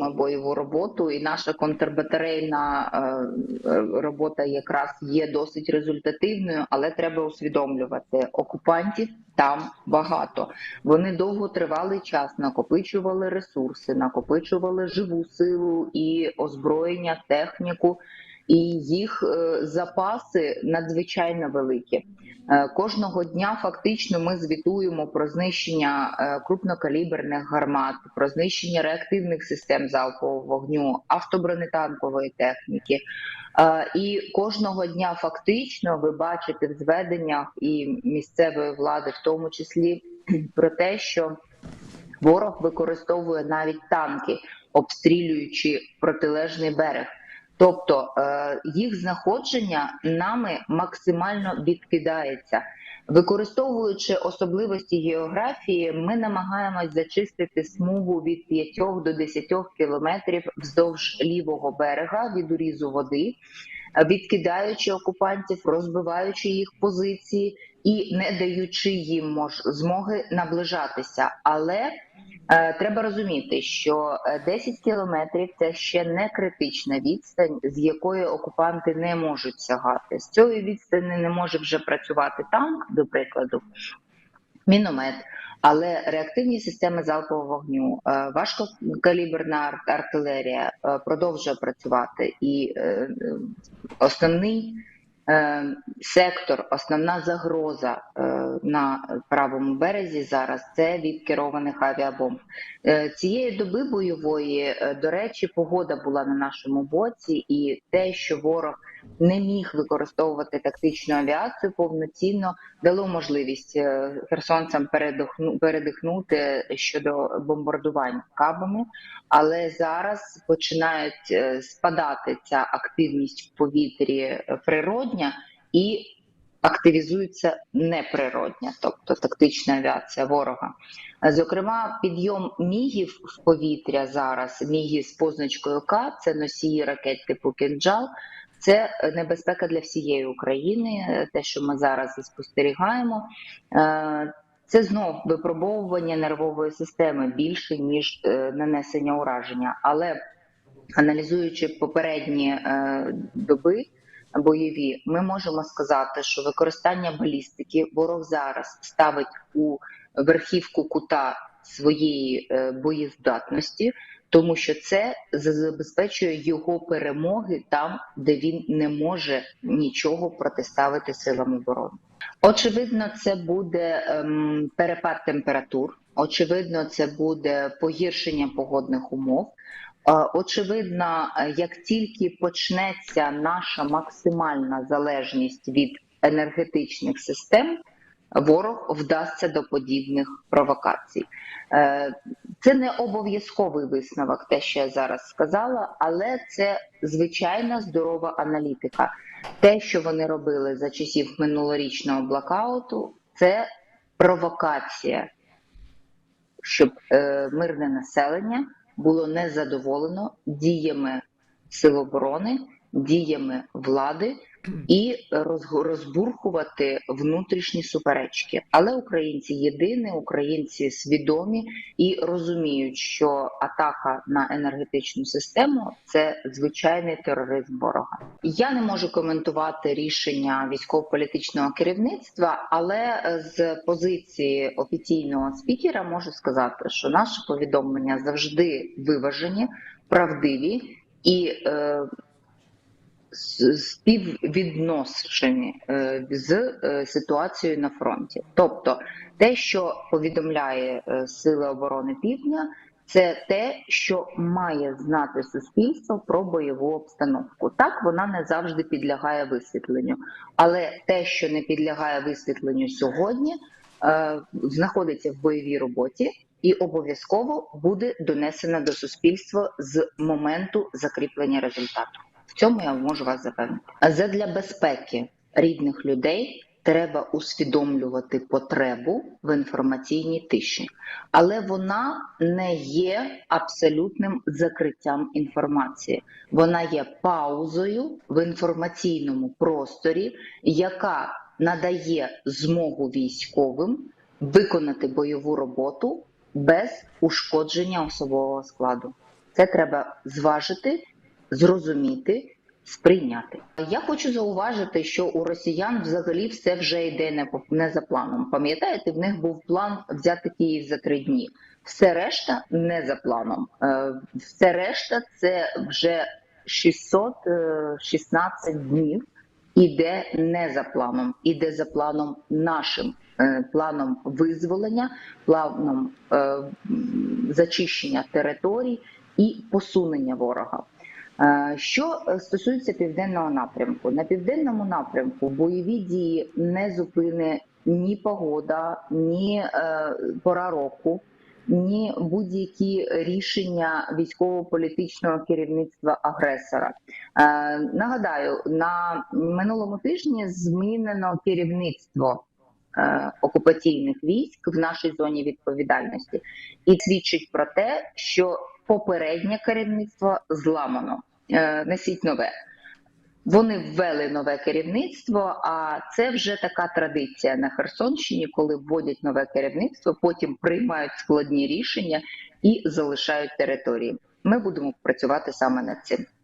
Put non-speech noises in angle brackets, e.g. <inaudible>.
продовжуємо бойову роботу, і наша контрбатарейна е, робота якраз є досить результативною, але треба усвідомлювати окупантів там багато. Вони довго тривалий час накопичували ресурси, накопичували живу силу і озброєння, техніку. І їх е, запаси надзвичайно великі. Е, Кожного дня фактично ми звітуємо про знищення е, крупнокаліберних гармат, про знищення реактивних систем залпового вогню, автобронетанкової техніки. І кожного дня фактично ви бачите в зведеннях і місцевої влади, в тому числі <clears throat> про те, що ворог використовує навіть танки, обстрілюючи протилежний берег. Тобто е, їх знаходження нами максимально відкидається. Використовуючи особливості географії, ми намагаємось зачистити смугу від 5 до 10 кілометрів вздовж лівого берега від урізу води, відкидаючи окупантів, розбиваючи їх позиції і не даючи їм змоги наближатися. Але Треба розуміти, що е, 10 кілометрів це ще не критична відстань, з якої окупанти не можуть сягати. З цієї відстані не може вже працювати танк, до прикладу, міномет. Але реактивні системи залпового вогню, е, важкокаліберна ар- артилерія е, продовжує працювати, і е, е, основний е, сектор, основна загроза е, на правому березі зараз це від керованих авіабомб. Е, Цієї доби бойової, е, до речі, погода була на нашому боці, і те, що ворог не міг використовувати тактичну авіацію повноцінно, дало можливість е, херсонцям передихнути щодо бомбардувань кабами. Але зараз починають е, спадати ця активність в повітрі е, природня і активізується неприродня, тобто тактична авіація ворога. Зокрема, підйом мігів в повітря зараз, міги з позначкою К, це носії ракет типу «Кинджал», це небезпека для всієї України. Те, що ми зараз спостерігаємо, Е, це знов випробовування нервової системи більше ніж е, нанесення ураження. Але аналізуючи попередні е, доби бойові, ми можемо сказати, що використання балістики ворог зараз ставить у верхівку кута своєї боєздатності, тому що це забезпечує його перемоги там, де він не може нічого протиставити силам оборони. Очевидно, це буде ем, перепад температур. Очевидно, це буде погіршення погодних умов. Е, Очевидно, е, як тільки почнеться наша максимальна залежність від енергетичних систем, ворог вдасться до подібних провокацій. Це не обов'язковий висновок, те, що я зараз сказала, але це звичайна здорова аналітика. Те, що вони робили за часів минулорічного блокауту, це провокація, щоб е, мирне населення було незадоволено діями сил оборони, діями влади і розбурхувати внутрішні суперечки. Але українці єдині, українці свідомі і розуміють, що атака на енергетичну систему це звичайний тероризм ворога. Я не можу коментувати рішення військово-політичного керівництва, але е, з позиції офіційного спікера можу сказати, що наші повідомлення завжди виважені, правдиві і. Е, співвідношені е, з е, ситуацією на фронті. Тобто, те, що повідомляє е, Сили оборони Півдня, це те, що має знати суспільство про бойову обстановку. Так вона не завжди підлягає висвітленню, але те, що не підлягає висвітленню сьогодні, знаходиться в бойовій роботі. І обов'язково буде донесено до суспільства з моменту закріплення результату. В цьому я можу вас запевнити. А задля безпеки рідних людей треба усвідомлювати потребу в інформаційній тиші, але вона не є абсолютним закриттям інформації. Вона є паузою в інформаційному просторі, яка надає змогу військовим виконати бойову роботу без ушкодження особового складу. Це треба зважити, зрозуміти, сприйняти. Я хочу зауважити, що у росіян взагалі все вже йде не по не за планом. Пам'ятаєте, в них був план взяти Київ за три дні. Все решта не за планом. Е, Все решта це вже 616 днів. Іде не за планом, іде за планом нашим е, планом визволення, планом е, зачищення територій і посунення ворога. Е, Що е, стосується південного напрямку, на південному напрямку бойові дії не зупине ні погода, ні е, пора року, ні будь-які рішення військово-політичного керівництва агресора. Нагадаю, на минулому тижні змінено керівництво окупаційних військ в нашій зоні відповідальності, і свідчить про те, що попереднє керівництво зламано. Е, Несіть нове. Вони ввели нове керівництво, а це вже така традиція на Херсонщині, коли вводять нове керівництво, потім приймають складні рішення і залишають території. Ми будемо працювати саме над цим.